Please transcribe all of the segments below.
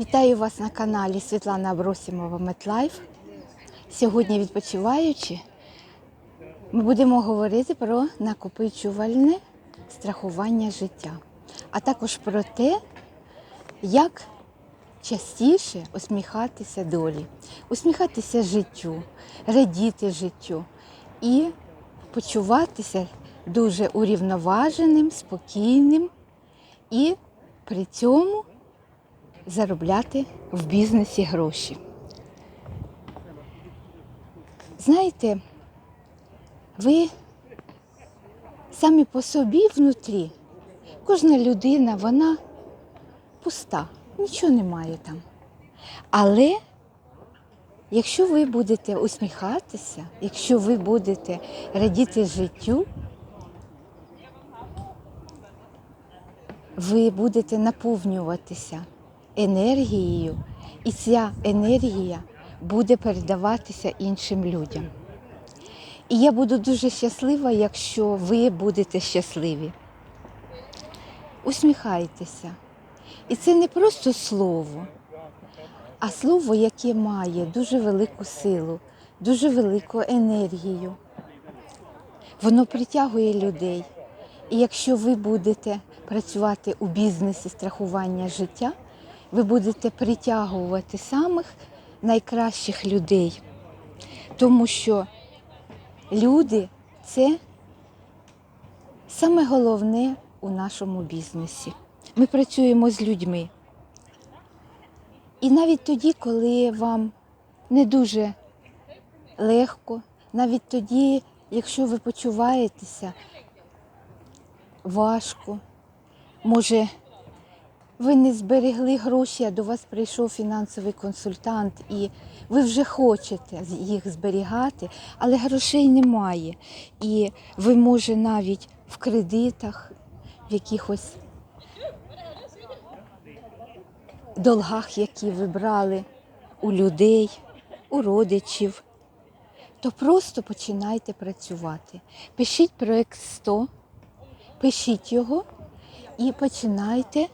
Вітаю вас на каналі Світлана Абросімова Метлайф. Сьогодні відпочиваючи, ми будемо говорити про накопичувальне страхування життя, а також про те, як частіше усміхатися долі, усміхатися життю, радіти життю і почуватися дуже урівноваженим, спокійним і при цьому заробляти в бізнесі гроші. Знаєте, ви самі по собі внутрі, кожна людина, вона пуста, нічого немає там. Але якщо ви будете усміхатися, якщо ви будете радіти життю, ви будете наповнюватися енергією, і ця енергія буде передаватися іншим людям. І я буду дуже щаслива, якщо ви будете щасливі. Усміхайтеся. І це не просто слово, а слово, яке має дуже велику силу, дуже велику енергію. Воно притягує людей. І якщо ви будете працювати у бізнесі страхування життя, ви будете притягувати самих найкращих людей. Тому що люди це саме головне у нашому бізнесі. Ми працюємо з людьми. І навіть тоді, коли вам не дуже легко, навіть тоді, якщо ви почуваєтеся важко, може, ви не зберегли гроші, а до вас прийшов фінансовий консультант, і ви вже хочете їх зберігати, але грошей немає. І ви, може, навіть в кредитах, в якихось долгах, які ви брали у людей, у родичів, то просто починайте працювати. Пишіть проект 100, пишіть його і починайте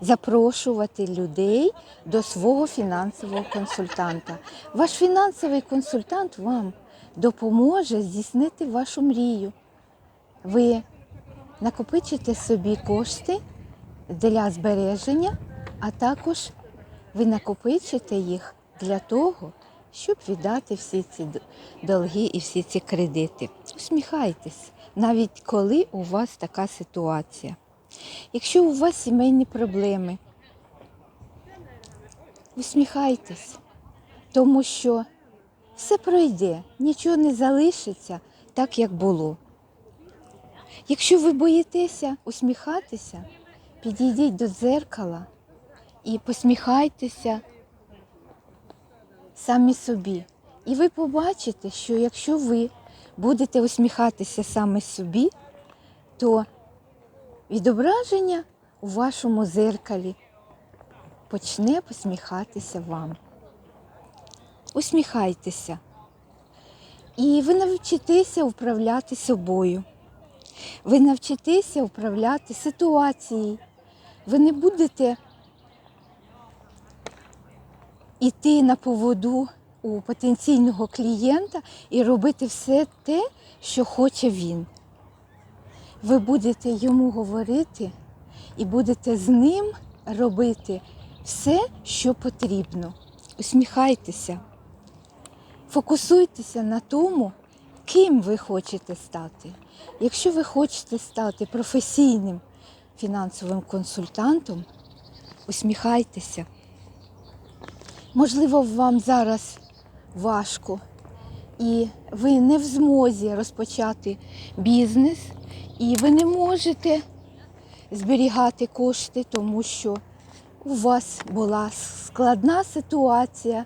запрошувати людей до свого фінансового консультанта. Ваш фінансовий консультант вам допоможе здійснити вашу мрію. Ви накопичите собі кошти для збереження, а також ви накопичите їх для того, щоб віддати всі ці долги і всі ці кредити. Усміхайтесь, навіть коли у вас така ситуація. Якщо у вас сімейні проблеми, усміхайтесь, тому що все пройде, нічого не залишиться так, як було. Якщо ви боїтеся усміхатися, підійдіть до дзеркала і посміхайтеся самі собі. І ви побачите, що якщо ви будете усміхатися саме собі, то відображення у вашому зеркалі почне посміхатися вам. Усміхайтеся. І ви навчитеся управляти собою. Ви навчитеся управляти ситуацією. Ви не будете йти на поводу у потенційного клієнта і робити все те, що хоче він. Ви будете йому говорити і будете з ним робити все, що потрібно. Усміхайтеся, фокусуйтеся на тому, ким ви хочете стати. Якщо ви хочете стати професійним фінансовим консультантом, усміхайтеся. Можливо, вам зараз важко, і ви не в змозі розпочати бізнес, і ви не можете зберігати кошти, тому що у вас була складна ситуація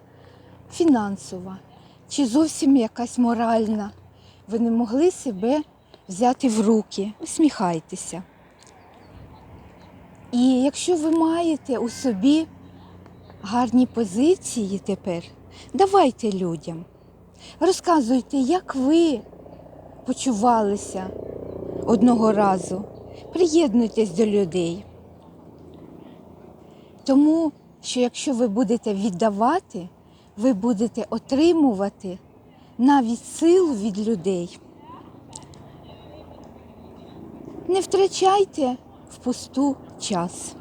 фінансова чи зовсім якась моральна. Ви не могли себе взяти в руки. Усміхайтеся. І якщо ви маєте у собі гарні позиції тепер, давайте людям. Розказуйте, як ви почувалися одного разу. Приєднуйтесь до людей. Тому що якщо ви будете віддавати, ви будете отримувати навіть силу від людей. Не втрачайте впусту час.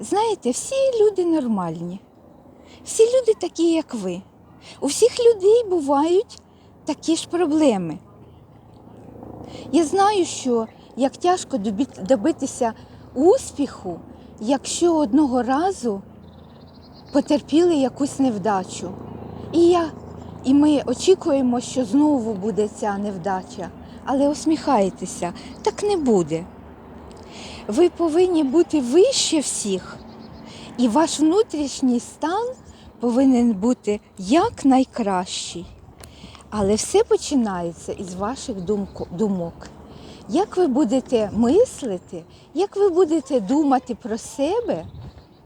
Знаєте, всі люди нормальні, всі люди такі, як ви. У всіх людей бувають такі ж проблеми. Я знаю, що як тяжко добитися успіху, якщо одного разу потерпіли якусь невдачу. І я, і ми очікуємо, що знову буде ця невдача. Але усміхайтеся, так не буде. Ви повинні бути вище всіх, і ваш внутрішній стан повинен бути як найкращий. Але все починається із ваших думок. Як ви будете мислити, як ви будете думати про себе,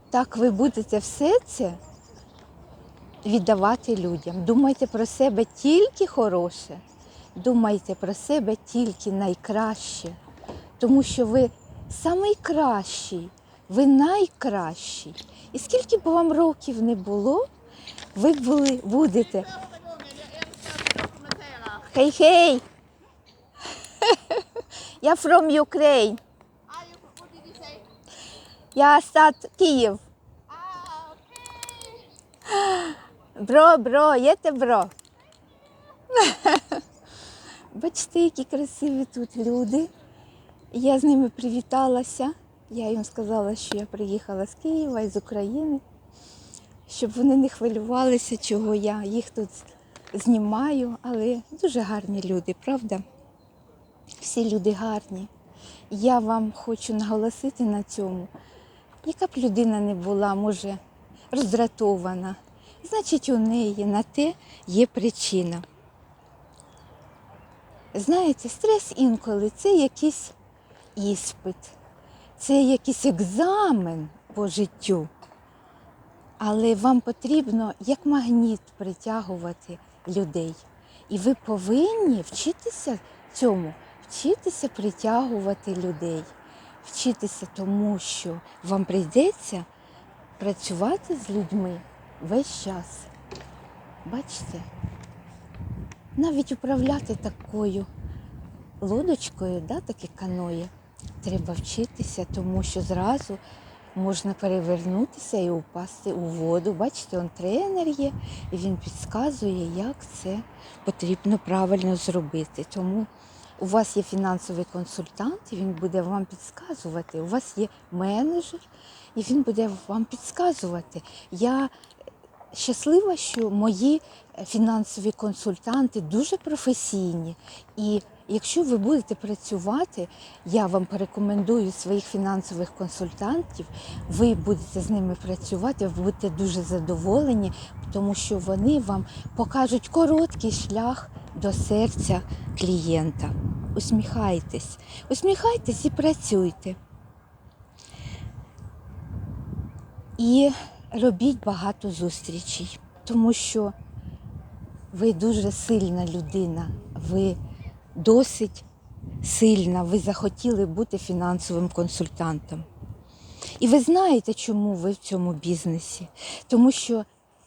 так ви будете все це віддавати людям. Думайте про себе тільки хороше, думайте про себе тільки найкраще, тому що ви найкращий, ви найкращий. І скільки б вам років не було, ви були, будете. Хей-хей! Я from Ukraine. Я стат Київ. Бро, бро, єте бро. Бачите, які красиві тут люди. Я з ними привіталася. Я їм сказала, що я приїхала з Києва і з України, щоб вони не хвилювалися, чого я їх тут знімаю, але дуже гарні люди, правда? Всі люди гарні. Я вам хочу наголосити на цьому. Яка б людина не була, може, роздратована, значить, у неї на те є причина. Знаєте, стрес інколи це якийсь іспит, це якийсь екзамен по життю. Але вам потрібно як магніт притягувати людей. І ви повинні вчитися цьому, вчитися притягувати людей, вчитися тому, що вам прийдеться працювати з людьми весь час. Бачите? Навіть управляти такою лодочкою, да, таке каноє, треба вчитися, тому що зразу можна перевернутися і упасти у воду. Бачите, он тренер є, і він підказує, як це потрібно правильно зробити. Тому у вас є фінансовий консультант, і він буде вам підказувати. У вас є менеджер, і він буде вам підказувати. Я щаслива, що мої фінансові консультанти дуже професійні. І якщо ви будете працювати, я вам порекомендую своїх фінансових консультантів. Ви будете з ними працювати, ви будете дуже задоволені, тому що вони вам покажуть короткий шлях до серця клієнта. Усміхайтесь, усміхайтесь і працюйте. І робіть багато зустрічей, тому що ви дуже сильна людина, ви досить сильна, ви захотіли бути фінансовим консультантом. І ви знаєте, чому ви в цьому бізнесі. Тому що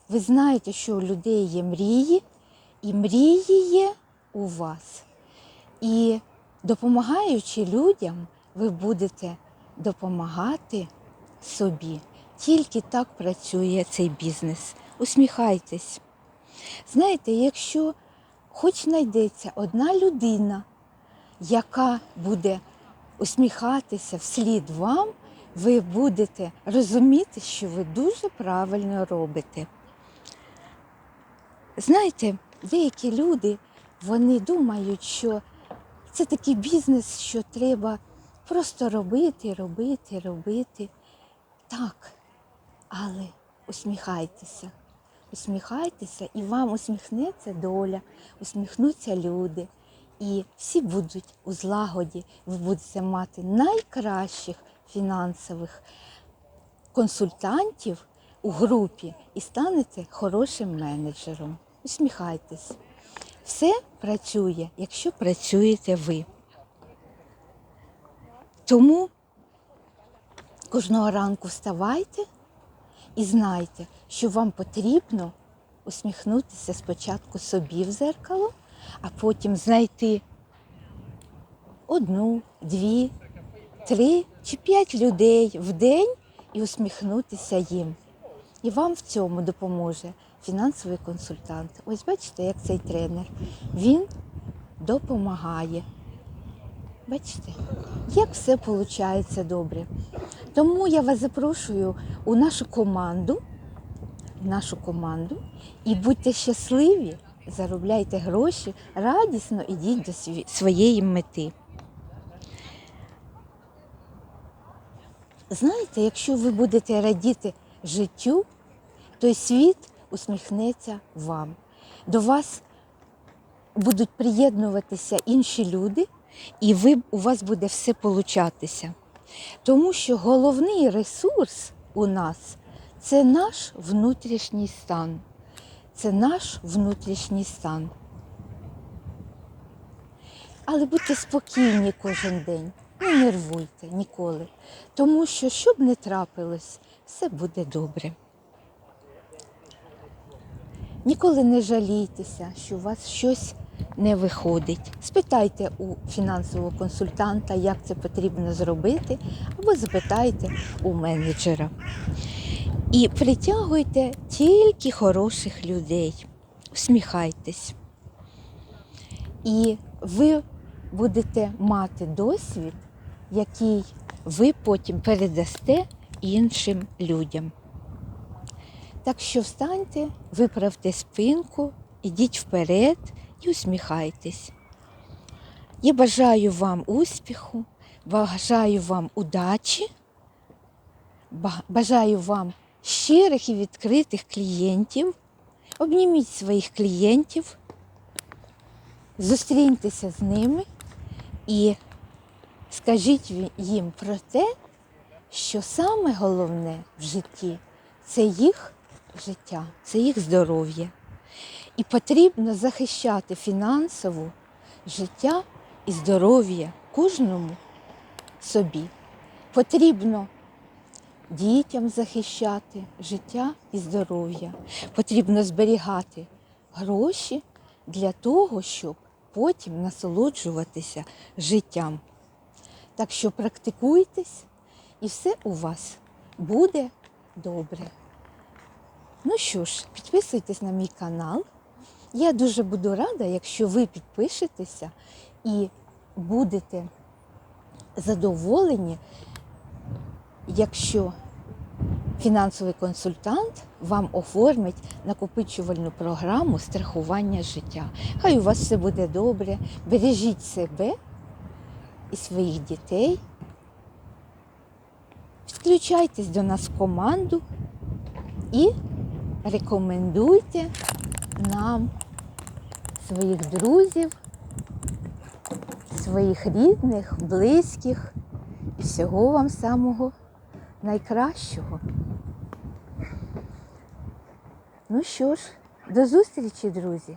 ви знаєте, що у людей є мрії, і мрії є у вас. І допомагаючи людям, ви будете допомагати собі. Тільки так працює цей бізнес. Усміхайтесь. Знаєте, якщо хоч знайдеться одна людина, яка буде усміхатися вслід вам, ви будете розуміти, що ви дуже правильно робите. Знаєте, деякі люди вони думають, що це такий бізнес, що треба просто робити, робити, робити. Так, але усміхайтеся, усміхайтеся, і вам усміхнеться доля, усміхнуться люди. І всі будуть у злагоді. Ви будете мати найкращих фінансових консультантів у групі і станете хорошим менеджером. Усміхайтесь. Все працює, якщо працюєте ви. Тому кожного ранку вставайте І знайте, що вам потрібно усміхнутися спочатку собі в зеркало, а потім знайти одну, дві, три чи п'ять людей в день і усміхнутися їм. І вам в цьому допоможе фінансовий консультант. Ось бачите, як цей тренер. Він допомагає. Бачите, як все виходить добре. Тому я вас запрошую у нашу команду, нашу команду і будьте щасливі, заробляйте гроші, радісно ідіть до своєї мети. Знаєте, якщо ви будете радіти життю, то світ усміхнеться вам. До вас будуть приєднуватися інші люди, і ви, у вас буде все получатися. Тому що головний ресурс у нас це наш внутрішній стан. Це наш внутрішній стан. Але будьте спокійні кожен день, не нервуйте ніколи. Тому що, що б не трапилось, все буде добре. Ніколи не жалійтеся, що у вас щось не виходить. Спитайте у фінансового консультанта, як це потрібно зробити, або запитайте у менеджера. І притягуйте тільки хороших людей. Усміхайтесь. І ви будете мати досвід, який ви потім передасте іншим людям. Так що встаньте, виправте спинку, ідіть вперед і усміхайтесь. Я бажаю вам успіху, бажаю вам удачі, бажаю вам щирих і відкритих клієнтів. Обніміть своїх клієнтів, зустріньтеся з ними і скажіть їм про те, що саме головне в житті це їх життя, це їх здоров'я. І потрібно захищати фінансово життя і здоров'я кожному собі. Потрібно дітям захищати життя і здоров'я. Потрібно зберігати гроші для того, щоб потім насолоджуватися життям. Так що практикуйтесь, і все у вас буде добре. Ну що ж, підписуйтесь на мій канал. Я дуже буду рада, якщо ви підпишетеся і будете задоволені, якщо фінансовий консультант вам оформить накопичувальну програму страхування життя. Хай у вас все буде добре. Бережіть себе і своїх дітей. Підключайтесь до нас в команду і рекомендуйте нам своїх друзів, своїх рідних, близьких і всього вам самого найкращого. Ну що ж, до зустрічі, друзі!